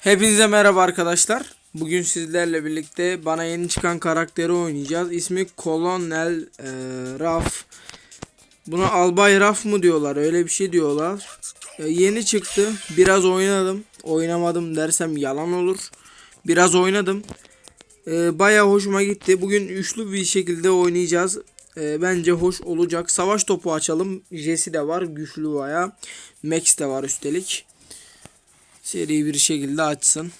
Hepinize merhaba arkadaşlar. Bugün sizlerle birlikte bana yeni çıkan karakteri oynayacağız. İsmi Colonel e, Raf. Buna Albay Raf mı diyorlar? Öyle bir şey diyorlar. E, yeni çıktı. Biraz oynadım. Oynamadım dersem yalan olur. Biraz oynadım. E, Baya hoşuma gitti. Bugün üçlü bir şekilde oynayacağız. E, bence hoş olacak. Savaş topu açalım. Jesse de var. Güçlü baya. Max de var üstelik. Seri bir şekilde açsın.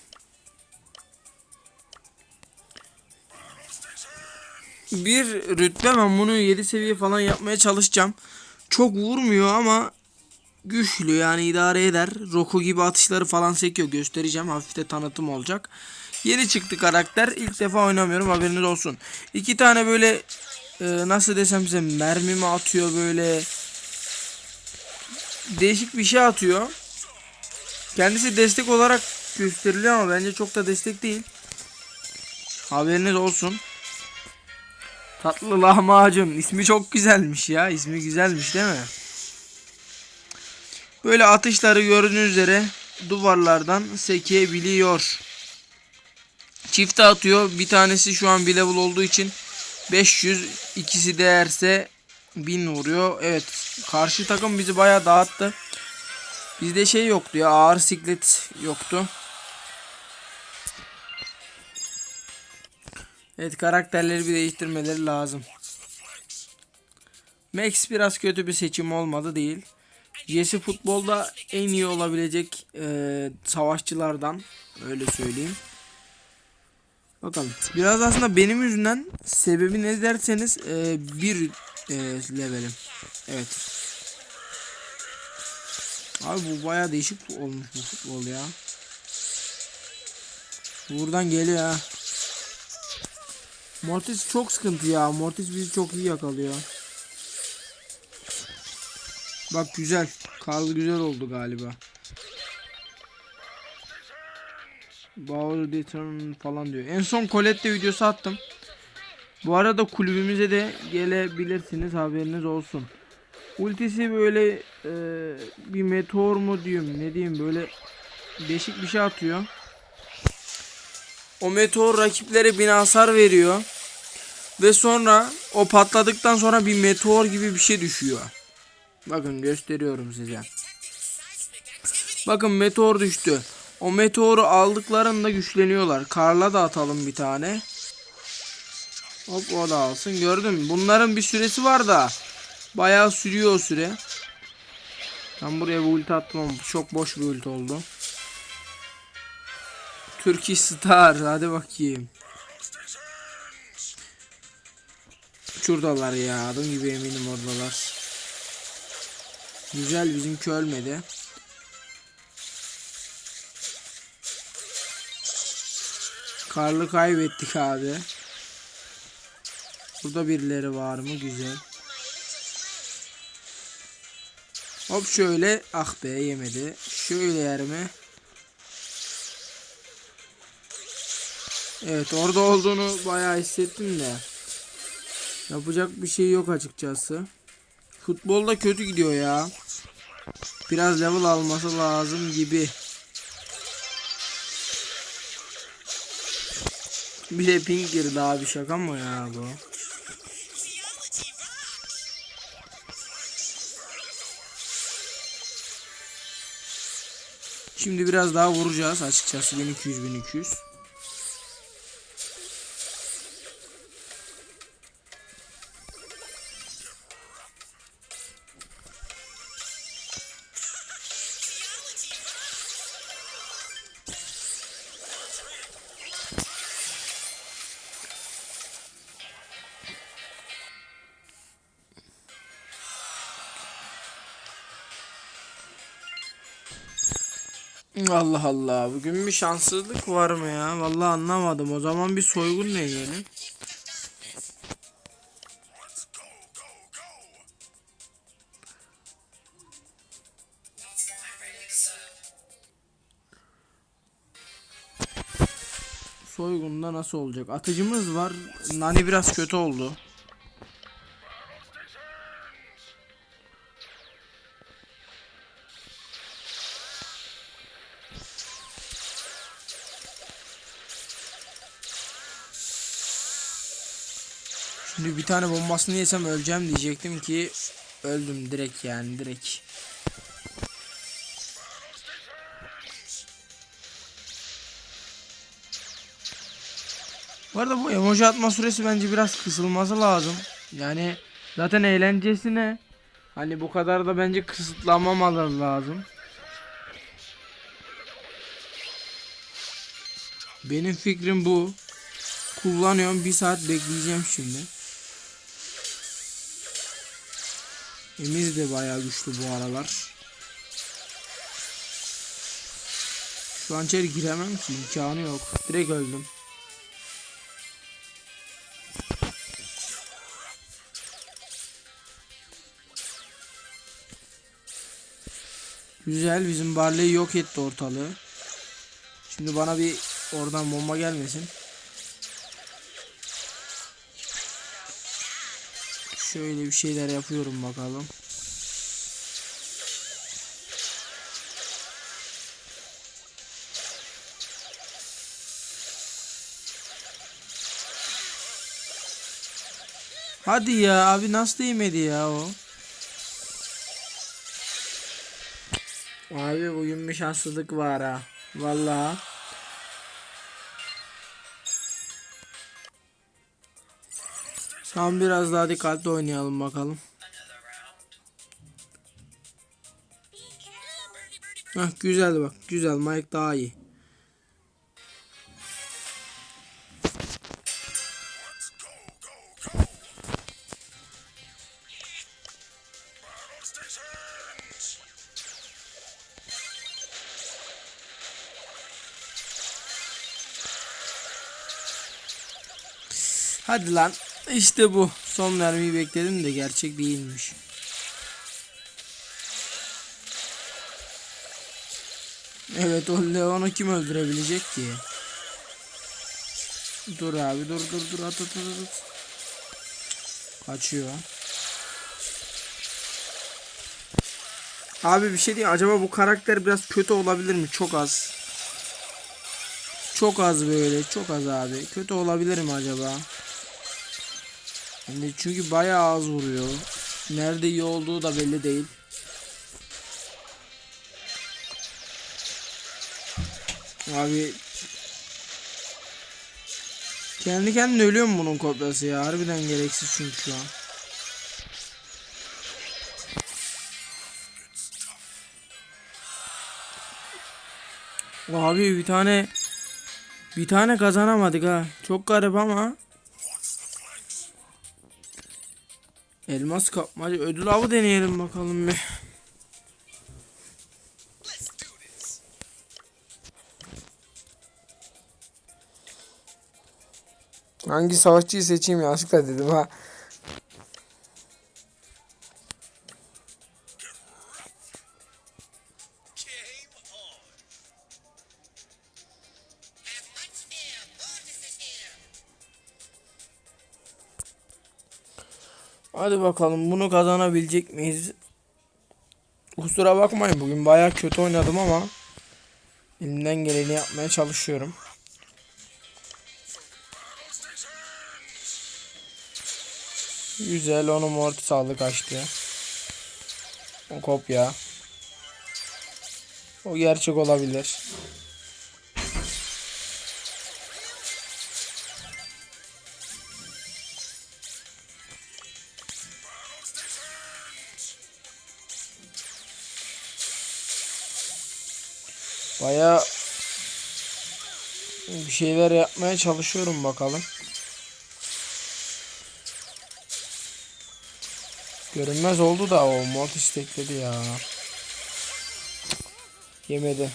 Bir rütbe ben bunu 7 seviye falan yapmaya çalışacağım. Çok vurmuyor ama güçlü yani idare eder. Roku gibi atışları falan sekiyor göstereceğim. Hafif de tanıtım olacak. Yeni çıktı karakter. İlk defa oynamıyorum haberiniz olsun. İki tane böyle e, nasıl desem size mermi mi atıyor böyle değişik bir şey atıyor. Kendisi destek olarak gösteriliyor ama bence çok da destek değil. Haberiniz olsun. Tatlı lahmacun. ismi çok güzelmiş ya. İsmi güzelmiş değil mi? Böyle atışları gördüğünüz üzere duvarlardan sekebiliyor. Çifte atıyor. Bir tanesi şu an bir level olduğu için 500. ikisi değerse 1000 vuruyor. Evet. Karşı takım bizi bayağı dağıttı. Bizde şey yoktu ya ağır siklet yoktu. Evet karakterleri bir değiştirmeleri lazım. Max biraz kötü bir seçim olmadı değil. Jesse futbolda en iyi olabilecek e, savaşçılardan öyle söyleyeyim. Bakalım. Biraz aslında benim yüzünden sebebi ne derseniz e, bir e, levelim. Evet. Abi bu baya değişik olmuş bu futbol ya. Buradan geliyor ha. Mortis çok sıkıntı ya. Mortis bizi çok iyi yakalıyor. Bak güzel. Karlı güzel oldu galiba. Bauer Determin falan diyor. En son Colette videosu attım. Bu arada kulübümüze de gelebilirsiniz haberiniz olsun. Ultisi böyle e, bir meteor mu diyeyim ne diyeyim böyle değişik bir şey atıyor. O meteor rakiplere bin hasar veriyor. Ve sonra o patladıktan sonra bir meteor gibi bir şey düşüyor. Bakın gösteriyorum size. Bakın meteor düştü. O meteoru aldıklarında güçleniyorlar. Karla da atalım bir tane. Hop o da alsın. Gördün mü? Bunların bir süresi var da. Bayağı sürüyor o süre. Ben buraya bir ulti attım ama çok boş bir ulti oldu. Turkish Star hadi bakayım. Şuradalar ya adım gibi eminim oradalar. Güzel bizimki ölmedi. Karlı kaybettik abi. Burada birileri var mı? Güzel. Hop şöyle. Ah be yemedi. Şöyle yer mi? Evet orada olduğunu bayağı hissettim de. Yapacak bir şey yok açıkçası. Futbolda kötü gidiyor ya. Biraz level alması lazım gibi. Bir de pink girdi abi şaka mı ya bu? Şimdi biraz daha vuracağız açıkçası 1200 1200. Allah Allah. Bugün bir şanssızlık var mı ya? Vallahi anlamadım. O zaman bir soygun deneyelim. Soygunda nasıl olacak? Atıcımız var. Nani biraz kötü oldu. Şimdi bir tane bombasını yesem öleceğim diyecektim ki öldüm direkt yani direkt. Bu arada bu emoji atma süresi bence biraz kısılması lazım. Yani zaten eğlencesine hani bu kadar da bence kısıtlamamaları lazım. Benim fikrim bu. Kullanıyorum bir saat bekleyeceğim şimdi. Emiz de bayağı güçlü bu aralar. Şu an içeri giremem ki imkanı yok. Direkt öldüm. Güzel bizim Barley yok etti ortalığı. Şimdi bana bir oradan bomba gelmesin. Şöyle bir şeyler yapıyorum bakalım. Hadi ya abi nasıl değmedi ya o? Abi bugün bir şanssızlık var ha. Vallahi. Tam biraz daha dikkatli oynayalım bakalım. Hah güzel bak. Güzel. Mike daha iyi. Hadi lan. İşte bu. Son mermiyi bekledim de gerçek değilmiş. Evet o Leon'u kim öldürebilecek ki? Dur abi dur dur dur at at at at. Kaçıyor. Abi bir şey diyeyim acaba bu karakter biraz kötü olabilir mi? Çok az. Çok az böyle çok az abi. Kötü olabilir mi acaba? Yani çünkü bayağı az vuruyor. Nerede iyi olduğu da belli değil. Abi kendi kendine ölüyor mu bunun kopyası ya? Harbiden gereksiz çünkü şu an. Abi bir tane bir tane kazanamadık ha. Çok garip ama. Elmas kapmaca ödül avı deneyelim bakalım bir. Hangi savaşçıyı seçeyim yanlışlıkla dedim ha. Hadi bakalım bunu kazanabilecek miyiz? Kusura bakmayın bugün bayağı kötü oynadım ama elimden geleni yapmaya çalışıyorum. Güzel onu mortis sağlık kaçtı. O kopya. O gerçek olabilir. Baya bir şeyler yapmaya çalışıyorum bakalım. Görünmez oldu da o mod istekledi ya. Yemedi.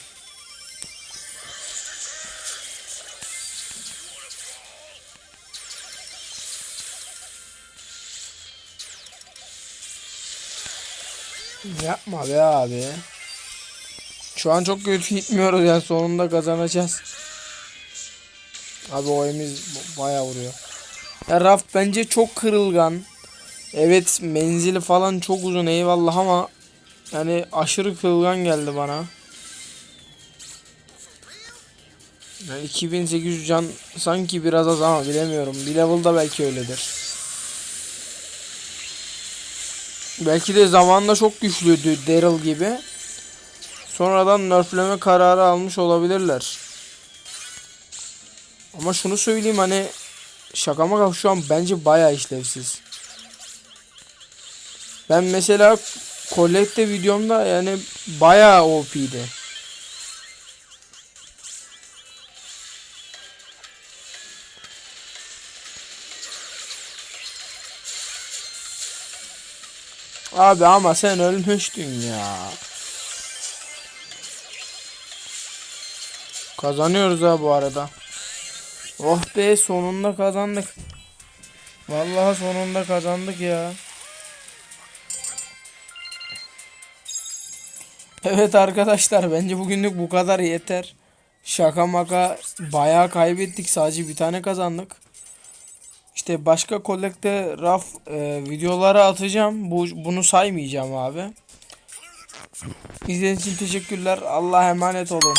Yapma be abi. Şu an çok kötü gitmiyoruz yani sonunda kazanacağız. Abi o emiz bayağı vuruyor. Ya Raf bence çok kırılgan. Evet menzili falan çok uzun eyvallah ama yani aşırı kırılgan geldi bana. Yani 2800 can sanki biraz az ama bilemiyorum. Bir level'da belki öyledir. Belki de zamanla çok güçlüydü Daryl gibi. Sonradan nerfleme kararı almış olabilirler. Ama şunu söyleyeyim hani şaka maka şu an bence bayağı işlevsiz. Ben mesela Colette videomda yani bayağı OP'ydi. Abi ama sen ölmüştün ya. Kazanıyoruz ha bu arada. Oh be sonunda kazandık. Vallahi sonunda kazandık ya. Evet arkadaşlar bence bugünlük bu kadar yeter. Şaka maka bayağı kaybettik sadece bir tane kazandık. İşte başka kolekte raf e, videoları atacağım. Bu bunu saymayacağım abi. İzlediğiniz için teşekkürler. Allah'a emanet olun.